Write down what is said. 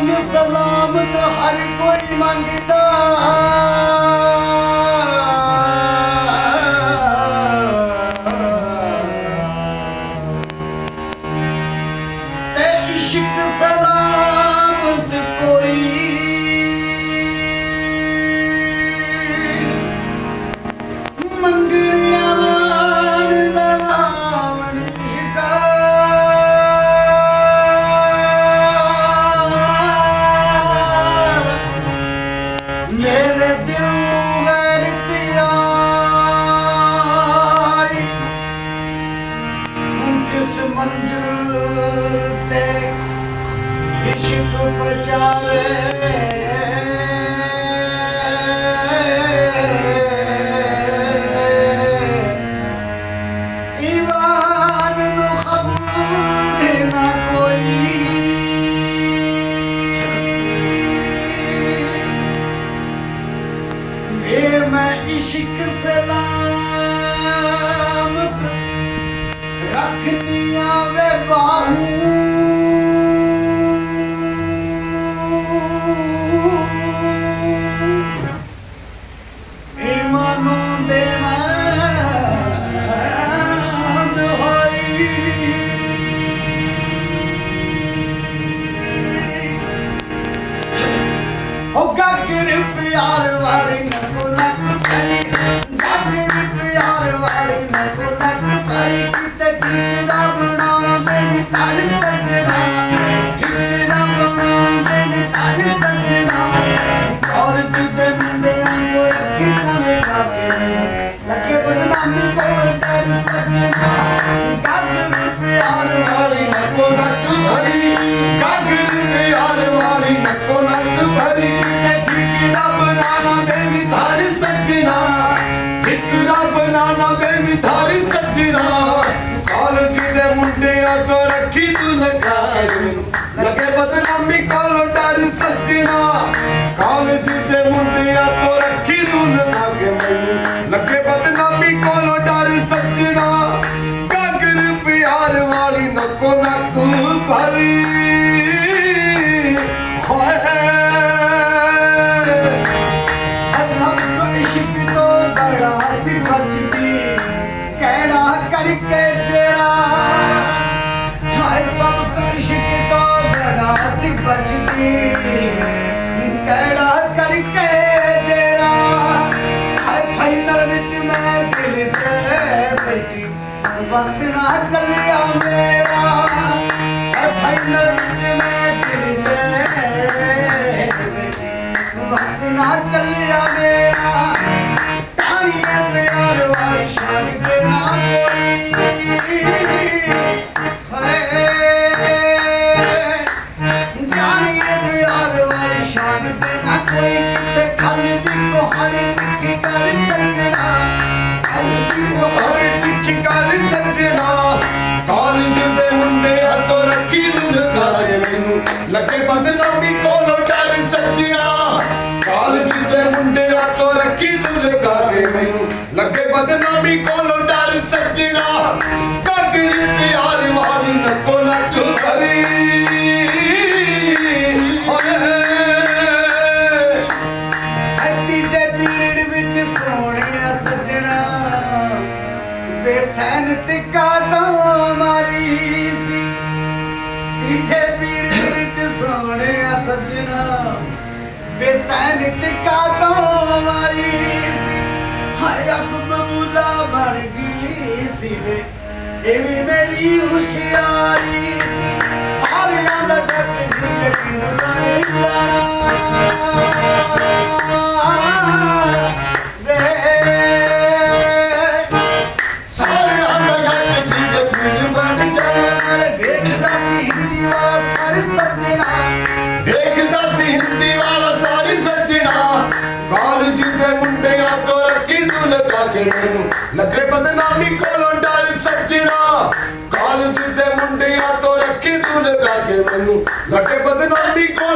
تمام سلامت ہر کوئی منگتا عشق سلامت کوئی منگ ਮੰਜ਼ਿਲ ਤੇ ਇਸ਼ਕ ਬਚਾਵੇ ਈਮਾਨ ਨੂੰ ਕਬੂਲ ਰੱਖਨੀਆਂ ਵੇ ਬਾਹੂ। ਦੇ ਉਹ ਗਾਗਰ ਪਿਆਰ ਵਾਲੀ ਨਕੋ ਠਿਕਰਾ ਬਣਾਉਣਾ ਦੇ ਨੀ ਤਾਰ ਸੱਜਣਾ ਠਿਕਰਾ ਬਣਾਉਣਾ ਦੇ ਨੀ ਸੱਜਣਾ ਕਾਲਜ ਦੇ ਮੁੰਡਿਆਂ ਤੋਂ ਰੱਖੀ ਤੂੰ ਲਿਖਾ ਕੇ ਮੈਨੂੰ ਲੱਗੇ ਬਦਨਾਮੀ ਕੋਲ ਤਾਰ ਸੱਜਣਾ ਗਾਗਰ ਪਿਆਰ ਵਾਲੀ ਨਕੋ ਨਕ ਭਰੀ ਲਗਾ ਮੈਨੂੰ ਲੱਗੇ ਬਦਨਾਮੀ ਕੋਲੋਂ ਡਰ ਸੱਜਣਾ। ਕਾਲਜ ਦੇ ਮੁੰਡਿਆਂ ਤੋਂ ਰੱਖੀ ਤੂੰ ਲਗਾ ਮੈਨੂੰ। ਲੱਗੇ ਬਦਨਾਮੀ ਕੋਲੋਂ ਡਰ ਸੱਜਣਾ। ਗਾਗਰ ਪਿਆਰ ਵਾਲੀ ਨੱਕੋ ਨੱਕ ਭਰੀ। ਕਹਿਣਾ ਕਰਕੇ ਬੈਠੀ ਵਸਣਾ ਚੱਲਿਆ ਮੇਰਾ ਹਾਏ ਫਾਈਨਲ ਵਿੱਚ ਮੈਂ ਦਿਲ ਤੇ ਬੈਠੀ ਵਸਣਾ ਚੱਲਿਆ ਮੇਰਾ ਤਾਣੀਏ ਪਿਆਰ ਵਾਲੀ ਸ਼ਾਨ ਤੇ ਨਾ ਕੋਈ ਹਾਏ ਜਾਣੀਏ ਪਿਆਰ ਵਾਲੀ ਸ਼ਾਨ ਤੇ ਨਾ ਕੋਈ ਕਿਸੇ ਖਲ ਦੀ ਕਹਾਣੀ ਲਿਖੀ ਕਾਲਜ ਦੇ ਮੁੰਡੇ ਹੱਥੋਂ ਰੱਖੀ ਨੂੰ ਤੋਂ ਸੀ, ਹਾਏ ਅੱਬ ਬਬੂਲਾ ਬਣ ਗਈ ਸੀ ਵੇ। ਇਹ ਮੇਰੀ ਹੁਸ਼ਿਆਰੀ ਸੀ, ਸਾਰਿਆਂ ਦਾ ਸ਼ੱਕ ਸੀ, ਯਕੀਨ ਬਣ ਜਾਣਾ ਸਾਰਿਆਂ ਦਾ ਸ਼ੱਕ ਸੀ, ਯਕੀਨ ਬਣ ਜਾਣਾ ਵੇਖਦਾ ਸੀ, ਹਿੰਦੀ ਵਾਲਾ ਲਗਾ ਮੈਨੂੰ ਲੱਗੇ ਬਦਨਾਮੀ ਕੋਲੋਂ ਡਰ ਸੱਜਣਾ। ਕਾਲਜ ਦੇ ਮੁੰਡਿਆਂ ਤੋਂ ਰੱਖੀ ਤੂੰ ਲਗਾ ਕੇ ਮੈਨੂੰ। ਲੱਗੇ ਬਦਨਾਮੀ ਕੋਲੋਂ